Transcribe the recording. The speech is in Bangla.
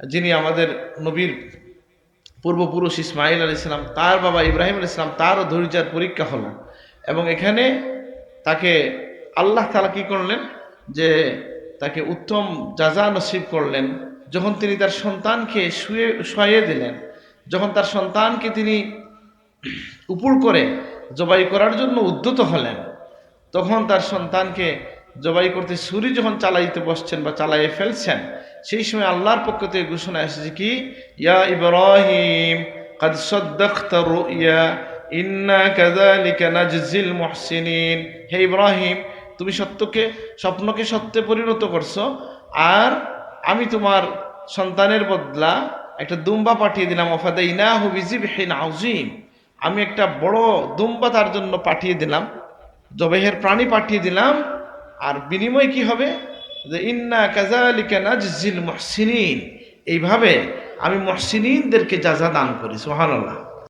যিনি আমাদের নবীর পূর্বপুরুষ ইসমাইল আলী ইসলাম তার বাবা ইব্রাহিম আলী ইসলাম তারও ধৈর্যের পরীক্ষা হলো। এবং এখানে তাকে আল্লাহ তালা কি করলেন? যে তাকে উত্তম যাজা নসিব করলেন, যখন তিনি তার সন্তানকে শুয়ে শুয়ে দিলেন, যখন তার সন্তানকে তিনি উপর করে জবাই করার জন্য উদ্যত হলেন, তখন তার সন্তানকে জবাই করতে সুরি যখন চালাইতে বসছেন বা চালাইয়ে ফেলছেন, সেই সময় আল্লাহর পক্ষ থেকে ঘোষণা এসেছে কি? ইয়া ইব্রাহিম, কাদ সদ্দাখতা রুইয়া ইন্না কাযালিকা নাজজিল মুহসিনিন। হে ইব্রাহিম, তুমি সত্যকে, স্বপ্নকে সত্যে পরিণত করছ, আর আমি তোমার সন্তানের বদলা একটা দুম্বা পাঠিয়ে দিলাম। ওফাদাইনা হুবিজিব হেন নাউজিম আমি একটা বড় দুম্বা তার জন্য পাঠিয়ে দিলাম, জবেহের প্রাণী পাঠিয়ে দিলাম আর বিনিময় কি হবে? যে ইন্না কাজালিকা নাজজিল মুহসিনিন। এইভাবে আমি মহসিনিনদেরকে যা যা দান করি, সুবহানাল্লাহ।